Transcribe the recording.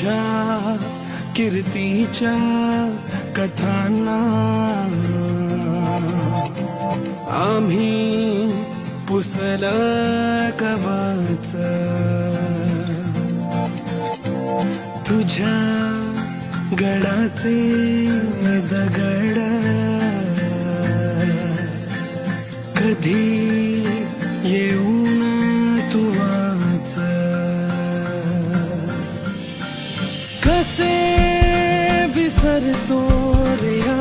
तुझ्या कीर्तीच्या कथांना. आम्ही पुसल कवाच तुझ्या गडाचे दगड. कधी येऊ recebe sardônia.